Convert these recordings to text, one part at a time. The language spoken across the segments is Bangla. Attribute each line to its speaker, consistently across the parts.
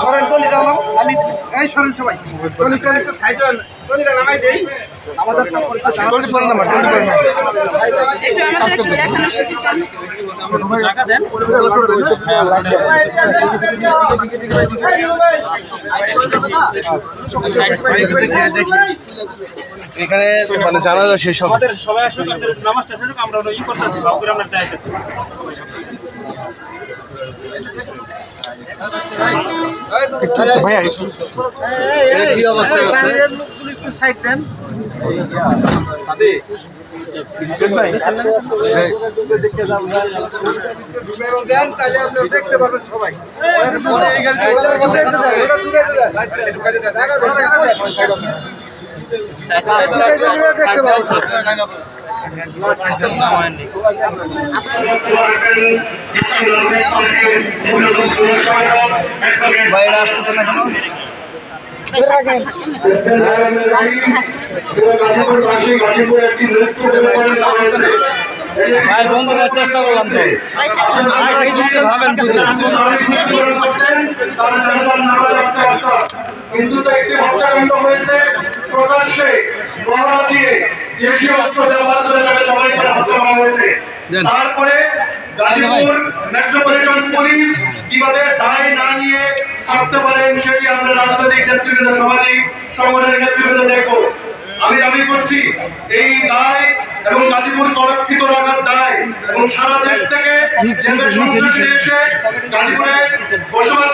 Speaker 1: সরেন টলি যাও আমি এই সরেন সবাই। টলি টলি
Speaker 2: সাইড টলিটা নামাই দেই।
Speaker 1: আমাদের টলি সরেন আমার টলি সরেন
Speaker 3: জায়গা দেন
Speaker 2: সাইড দেখি
Speaker 4: এখানে মানে জানাজা শেষ হবে।
Speaker 2: আমাদের সবাই আসলে নামাজটা শেষ হোক, আমরা ই করতেছি আমরা চাইতেছি।
Speaker 4: কি অবস্থা আছে
Speaker 1: একটু সাইড দেন। দেন দেখতে পারবেন সবাই।
Speaker 5: বাইরে আসতেছে না কেন ভাই, বন্ধ করার চেষ্টা করলাম তো ভাবেন
Speaker 6: কিন্তু তো একটি হত্যাকাণ্ড হয়েছে। প্রকাশ্যে মহড়া দিয়ে দেশীয় অস্ত্র ব্যবহার করে তাকে জবাই করে হত্যা করা হয়েছে। তারপরে গাজীপুর মেট্রোপলিটন পুলিশ কীভাবে দায় না নিয়ে থাকতে পারেন সেটি আমরা রাজনৈতিক নেতৃবৃন্দ সামাজিক সংগঠনের নেতৃবৃন্দ দেখব। আমি দাবি করছি এই দায় এবং গাজীপুর সংরক্ষিত রাখার দায় এবং সারা দেশ থেকে এসে গাজীপুরে বসবাস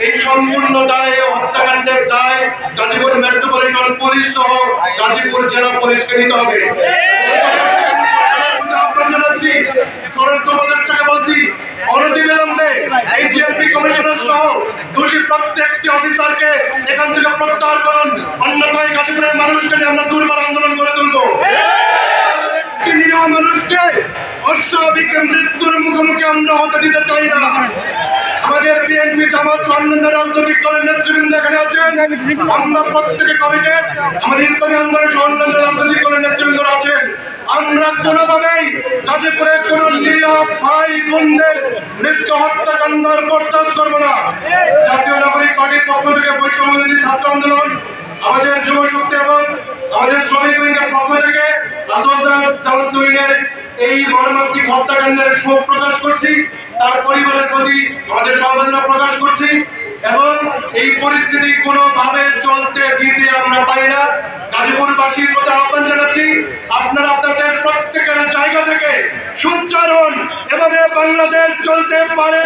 Speaker 6: এই সম্পূর্ণ দায় কমিশনার সহ দোষী প্রত্যেকটি অফিসারকে এখান থেকে প্রত্যাহার অন্যথায় গাজীপুরের মানুষকে আমরা দুর্বার আন্দোলন করে তুলবো একটি নিরীহ মানুষকে অস্বাভাবিক মৃত্যুর মুখোমুখি আমরা হতে দিতে চাই না। আমাদের বিএনপি, জামাত অন্যান্য রাজনৈতিক দলের নেতৃবৃন্দ এখানে আছেন। আমরা প্রত্যেকে কমিটেড। আমাদের ইসলামী আন্দোলনের অন্যান্য রাজনৈতিক দলের নেতৃবৃন্দ আছেন। আমরা কোনোভাবেই গাজীপুরে কোন নিরীহ ভাই বোনদের মৃত্যু হত্যাকাণ্ডের বরদাস্ত করব না। জাতীয় নাগরিক পার্টির পক্ষ থেকে বৈষম্য ছাত্র আন্দোলন, আমাদের যুব শক্তি এবং আমাদের শ্রমিক উইংয়ের পক্ষ থেকে জামাত উইংয়ের এই মর্মান্তিক হত্যাকাণ্ডের শোক প্রকাশ করছি, তার পরিবারের প্রতি আমাদের সমবেদনা প্রকাশ করছি এবং এই পরিস্থিতি কোনোভাবে চলতে, দিতে আমরা পাই না। গাজীপুরবাসীর প্রতি আহ্বান জানাচ্ছি, আপনারা আপনাদের প্রত্যেকের জায়গা থেকে সুচ্চারণ এভাবে বাংলাদেশ চলতে পারে।